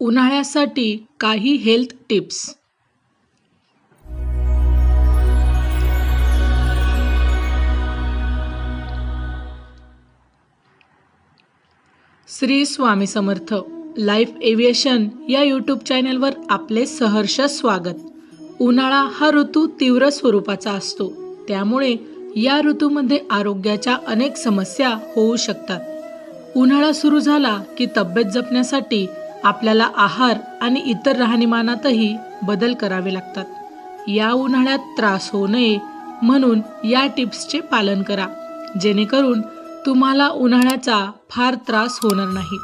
उन्हाळ्यासाठी काही health tips. Shri Swami Samarth life aviation या YouTube चॅनलवर आपले सहर्ष स्वागत. उन्हाळा हा ऋतू तीव्र स्वरूपाचा असतो. त्यामुळे या ऋतूमध्ये आरोग्याच्या अनेक समस्या होऊ शकतात. उन्हाळा सुरू झाला की तब्येत जपण्यासाठी आपल्याला आहार आणि इतर राहणीमानातही बदल करावे लागतात. या उन्हाळ्यात त्रास होऊ नये म्हणून या टिप्सचे पालन करा. जेणेकरून तुम्हाला उन्हाळ्याचा फार त्रास होणार नाही.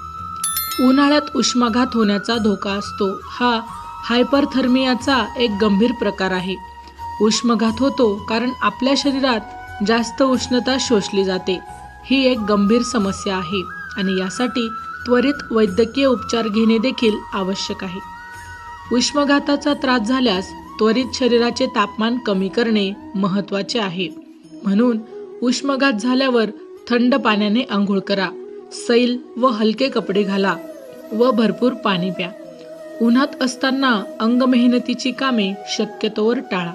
उन्हाळ्यात उष्माघात होण्याचा धोका असतो. हा हायपरथर्मियाचा एक गंभीर प्रकार आहे. उष्माघात होतो कारण आपल्या शरीरात जास्त उष्णता शोषली जाते. ही एक गंभीर समस्या आहे आणि यासाठी त्वरित वैद्यकीय उपचार घेणे देखील आवश्यक आहे. उष्माघाताचा त्रास झाल्यास त्वरित शरीराचे तापमान कमी करणे महत्त्वाचे आहे. म्हणून उष्माघात झाल्यावर थंड पाण्याने आंघोळ करा. सैल व हलके कपडे घाला व भरपूर पाणी प्या. उन्हात असताना अंग मेहनतीची कामे शक्यतोवर टाळा.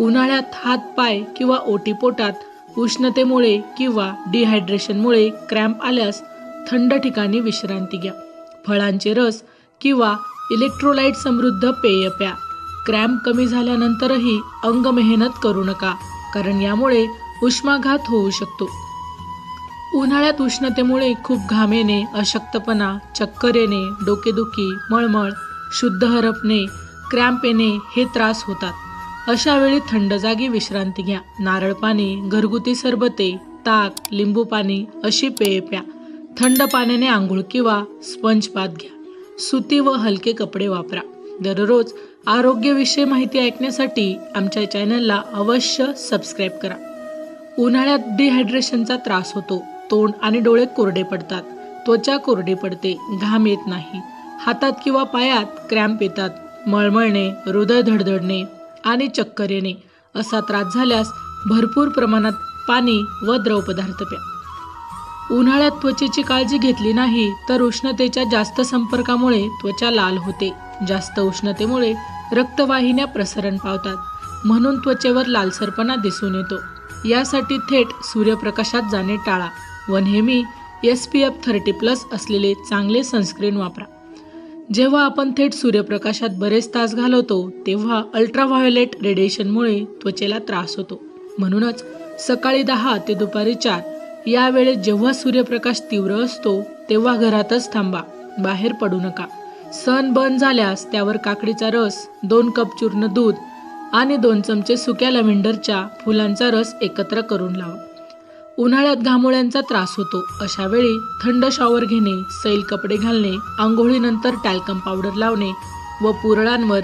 उन्हाळ्यात हात पाय किंवा ओटीपोटात उष्णतेमुळे किंवा डिहायड्रेशनमुळे क्रॅम्प आल्यास थंड ठिकाणी विश्रांती घ्या. फळांचे रस किंवा इलेक्ट्रोलाइट समृद्ध पेय प्या. क्रॅम्प कमी झाल्यानंतरही अंग मेहनत करू नका कारण यामुळे उष्माघात होऊ शकतो. उन्हाळ्यात उष्णतेमुळे खूप घाम येणे अशक्तपणा चक्कर येणे डोकेदुखी मळमळ शुद्ध हरपणे क्रॅम्प येणे हे त्रास होतात. अशा वेळी थंड जागी विश्रांती घ्या. नारळ पाणी घरगुती सरबते ताक लिंबू पाणी अशी पेय प्या. थंड पाण्याने आंघोळ किंवा स्पंज पात घ्या. सुती व हलके कपडे वापरा. दररोज आरोग्यविषयी माहिती ऐकण्यासाठी आमच्या चॅनलला अवश्य सबस्क्राईब करा. उन्हाळ्यात डिहायड्रेशनचा त्रास होतो. तोंड आणि डोळे कोरडे पडतात. त्वचा कोरडी पडते. घाम येत नाही. हातात किंवा पायात क्रॅम्प येतात. मळमळणे हृदय धडधडणे आणि चक्कर येणे असा त्रास झाल्यास भरपूर प्रमाणात पाणी व द्रवपदार्थ प्या. उन्हाळ्यात त्वचेची काळजी घेतली नाही तर उष्णतेच्या जास्त संपर्कामुळे त्वचा लाल होते. जास्त उष्णतेमुळे रक्तवाहिन्या प्रसरण पावतात. म्हणून त्वचेवर लालसरपणा दिसून येतो. यासाठी थेट सूर्यप्रकाशात जाणे टाळा. व नेहमी S P F thirty plus असलेले चांगले सनस्क्रीन वापरा. जेव्हा आपण थेट सूर्यप्रकाशात बरेच तास घालवतो तेव्हा अल्ट्राव्हायोलेट रेडिएशनमुळे त्वचेला त्रास होतो. म्हणूनच सकाळी दहा ते दुपारी चार यावेळेत जेव्हा सूर्यप्रकाश तीव्र असतो तेव्हा घरातच थांबा बाहेर पडू नका. सण बंद झाल्यास त्यावर काकडीचा रस दोन कप चूर्ण दूध आणि दोन चमचे सुक्या लव्हेंडरच्या फुलांचा रस एकत्र करून लावा. उन्हाळ्यात घामोळ्यांचा त्रास होतो. अशा वेळी थंड शॉवर घेणे सैल कपडे घालणे आंघोळीनंतर टॅल्कम पावडर लावणे व पुरळांवर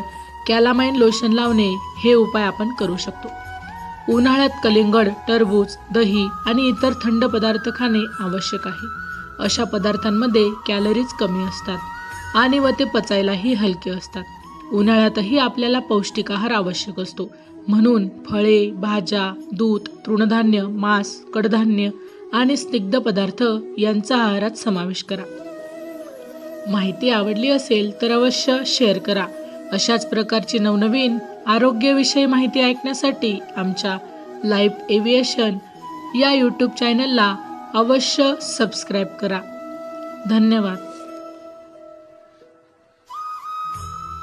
कॅलामाइन लोशन लावणे हे उपाय आपण करू शकतो. उन्हाळ्यात कलिंगड टरबूज दही आणि इतर थंड पदार्थ खाणे आवश्यक आहे. अशा पदार्थांमध्ये कॅलरीज कमी असतात आणि व ते पचायलाही हलके असतात. उन्हाळ्यातही आपल्याला पौष्टिक आहार आवश्यक असतो. म्हणून फळे भाज्या दूध तृणधान्य मांस कडधान्य आणि स्निग्ध पदार्थ यांचा आहारात समावेश करा. माहिती आवडली असेल तर अवश्य शेअर करा. अशाच प्रकारची नवनवीन आरोग्यविषयी माहिती ऐकण्यासाठी आमच्या लाईफ एव्हिएशन या यूट्यूब चॅनलला अवश्य सबस्क्राईब करा. धन्यवाद.